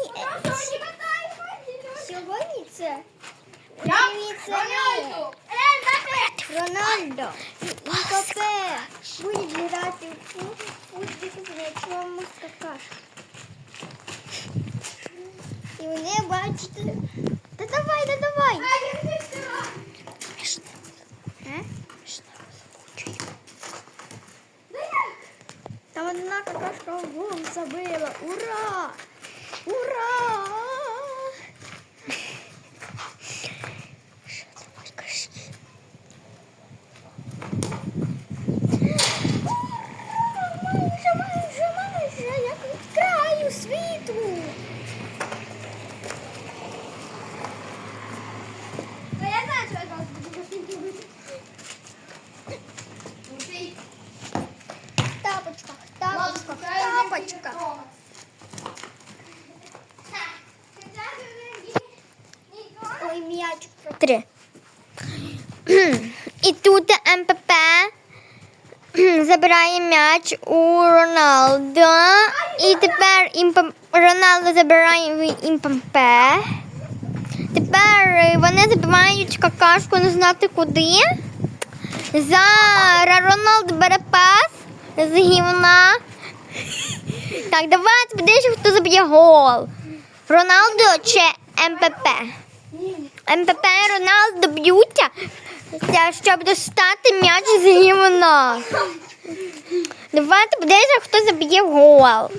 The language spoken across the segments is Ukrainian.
сьогодні. Сьогодні це Рональдо. Рональдо. Копе буде грати в футбол з м'ячом. І вони бачите. Та давай, та давай. Там одна какашка в забила. Ура! Ура! Майже, майже, майже, як від краю світу. Та я знаю, що я зараз буду. Тапочка, тапочка, тапочка. М'яч. Три. І тут МПП забирає м'яч у Роналдо. І тепер Роналдо забирає в імпп. Тепер вони забивають какашку не знати куди. Зараз Роналдо бере пас з гівна. Так, давайте подивимося, хто заб'є гол. Роналдо чи МПП? МПП Роналдо б'ються, щоб достати м'яч з гівна. Давайте подивимося, хто заб'є гол.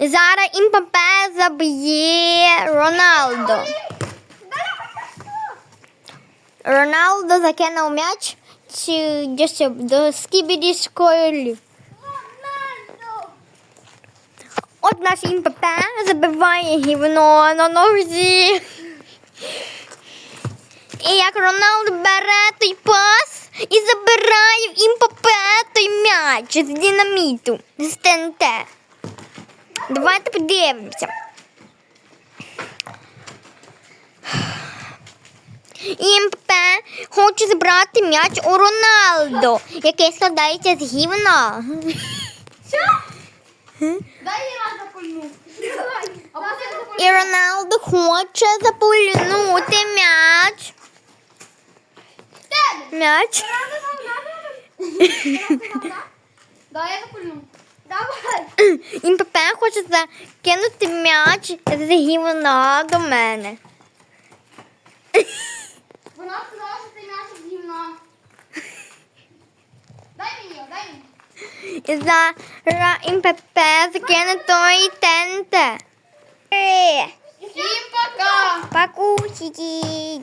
Зараз МПП заб'є Роналдо. Роналдо закинув м'яч до скібіді школі. Рональдо. От наш МПП забиває гівно на нозі. І як Роналдо бере той пас і забирає в МПП той м'яч з динаміту, з ТНТ. Давайте подивимося. І МПП хоче забрати м'яч у Роналдо, який складається з гівна. Що? Дай я Давай. І Роналдо хоче запульнути м'яч. М'яч. Дай я запульну. Давай. МПП хоче закинути м'яч з гівна до мене. Вона сказала, що м'яч з гімна. Дай мені, його, дай мені. І зараз МПП закине той тенте. Е, Всім пока. Пакусики.